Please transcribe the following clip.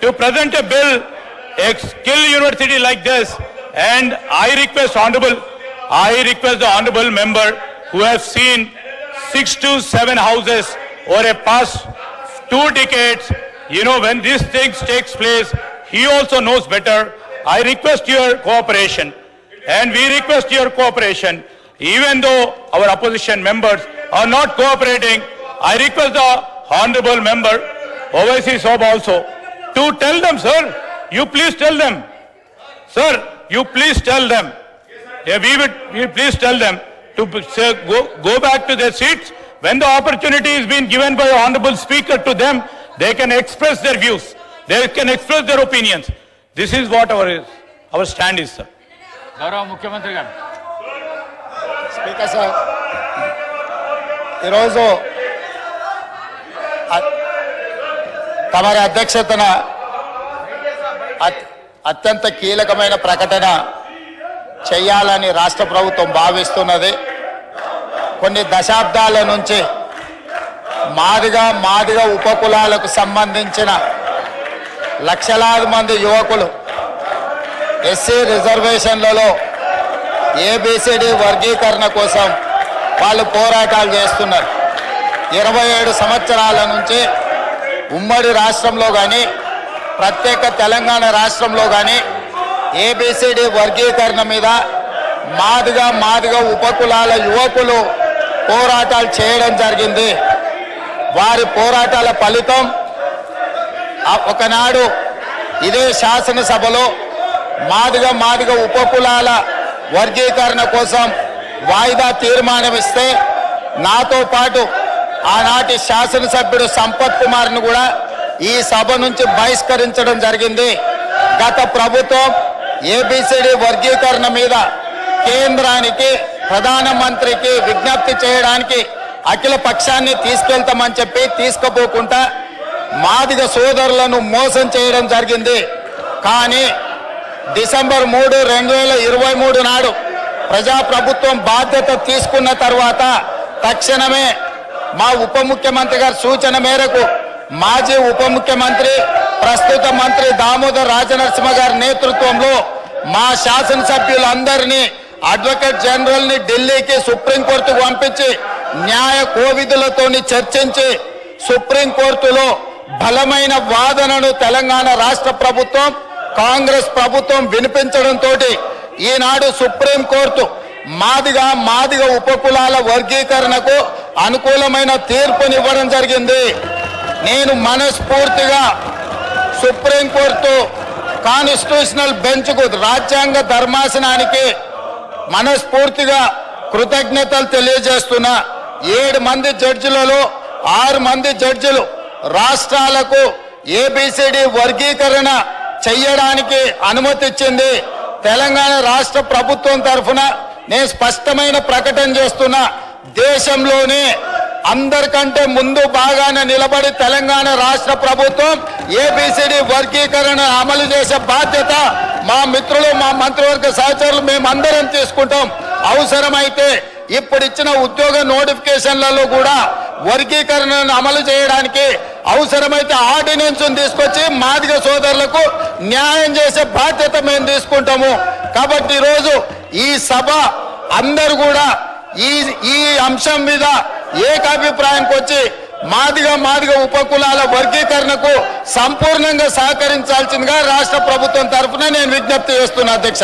to present a bill, a skill university like this, and I request honorable, I request the honorable member who have seen six to seven houses over a past two decades, you know, when these things takes place, he also knows better. I request your cooperation, and we request your cooperation, even though our opposition members are not cooperating, I request the honorable member, Ovaisi Sob also, to tell them, sir, you please tell them, sir, you please tell them, yeah, we would, we please tell them to b- say, go, go back to their seats. When the opportunity is being given by the honorable speaker to them, they can express their views. They can express their opinions. This is what our, is- our stand is, sir. గౌరవ ముఖ్యమంత్రి గారు speaker sir ఈరోజు అ- తమరి అధ్యక్షతన అత్యంత కీలకమైన ప్రకటన చేయాలని రాష్ట్ర ప్రభుత్వం భావిస్తున్నది. కొన్ని దశాబ్దాల నుంచి మాదిగా మాదిగా ఉపకులాలకు సంబంధించిన లక్షలాది మంది యువకులు ఎస్సీ రిజర్వేషన్లలో ఏబిసిడి వర్గీకరణ కోసం వాళ్ళు పోరాటాలు చేస్తున్నారు. ఇరవై ఏడు సంవత్సరాల నుంచి ఉమ్మడి రాష్ట్రంలో కానీ ప్రత్యేక తెలంగాణ రాష్ట్రంలో కానీ ఏబిసిడి వర్గీకరణ మీద మాదిగా మాదిగా ఉపకులాల యువకులు పోరాటాలు చేయడం జరిగింది. వారి పోరాటాల ఫలితం ఒకనాడు ఇదే శాసనసభలో మాదిగా మాదిగా ఉపకులాల వర్గీకరణ కోసం వాయిదా తీర్మానం ఇస్తే నాతో పాటు ఆనాటి శాసనసభ్యుడు సంపత్ కుమార్ను కూడా ఈ సభ నుంచి బహిష్కరించడం జరిగింది. గత ప్రభుత్వం ఏబిసిడి వర్గీకరణ మీద కేంద్రానికి ప్రధానమంత్రికి విజ్ఞప్తి చేయడానికి అఖిల పక్షాన్ని తీసుకెళ్తామని చెప్పి తీసుకుపోకుండా మాదిగ సోదరులను మోసం చేయడం జరిగింది. కానీ డిసెంబర్ మూడు రెండు వేల ఇరవై మూడు నాడు ప్రజాప్రభుత్వం బాధ్యత తీసుకున్న తర్వాత తక్షణమే మా ఉప ముఖ్యమంత్రి గారి సూచన మేరకు మాజీ ఉప ముఖ్యమంత్రి ప్రస్తుత మంత్రి దామోదర్ రాజనరసింహ గారి నేతృత్వంలో మా శాసనసభ్యులందరినీ అడ్వకేట్ జనరల్ని ఢిల్లీకి సుప్రీంకోర్టుకు పంపించి న్యాయ కోవిధులతోని చర్చించి సుప్రీంకోర్టులో బలమైన వాదనను తెలంగాణ రాష్ట్ర ప్రభుత్వం కాంగ్రెస్ ప్రభుత్వం వినిపించడంతో ఈనాడు సుప్రీంకోర్టు మాదిగా మాదిగ ఉపకులాల వర్గీకరణకు అనుకూలమైన తీర్పునివ్వడం జరిగింది. నేను మనస్ఫూర్తిగా సుప్రీంకోర్టు కాన్స్టిట్యూషనల్ బెంచ్కు రాజ్యాంగ ధర్మాసనానికి మనస్ఫూర్తిగా కృతజ్ఞతలు తెలియజేస్తున్నా. ఏడు మంది జడ్జిలలో ఆరు మంది జడ్జిలు రాష్ట్రాలకు ఏబిసిడి వర్గీకరణ చెయ్యడానికి అనుమతిచ్చింది. తెలంగాణ రాష్ట్ర ప్రభుత్వం తరఫున నేను స్పష్టమైన ప్రకటన చేస్తున్నా దేశంలోనే అందరికంటే ముందు బాగానే నిలబడి తెలంగాణ రాష్ట్ర ప్రభుత్వం ఏబిసిడి వర్గీకరణ అమలు చేసే బాధ్యత మా మిత్రులు మా మంత్రివర్గ సహచరులు మేమందరం తీసుకుంటాం. అవసరమైతే ఇప్పుడు ఇచ్చిన ఉద్యోగ నోటిఫికేషన్లలో కూడా వర్గీకరణను అమలు చేయడానికి అవసరమైతే ఆర్డినెన్స్ తీసుకొచ్చి మాదిగ సోదరులకు న్యాయం చేసే బాధ్యత మేము తీసుకుంటాము. కాబట్టి ఈరోజు ఈ సభ అందరు కూడా ఈ ఈ అంశం మీద ఏకాభిప్రాయానికి వచ్చి మాదిగా మాదిగా ఉపకులాల వర్గీకరణకు సంపూర్ణంగా సహకరించాల్సిందిగా రాష్ట్ర ప్రభుత్వం తరఫున నేను విజ్ఞప్తి చేస్తున్నా అధ్యక్ష.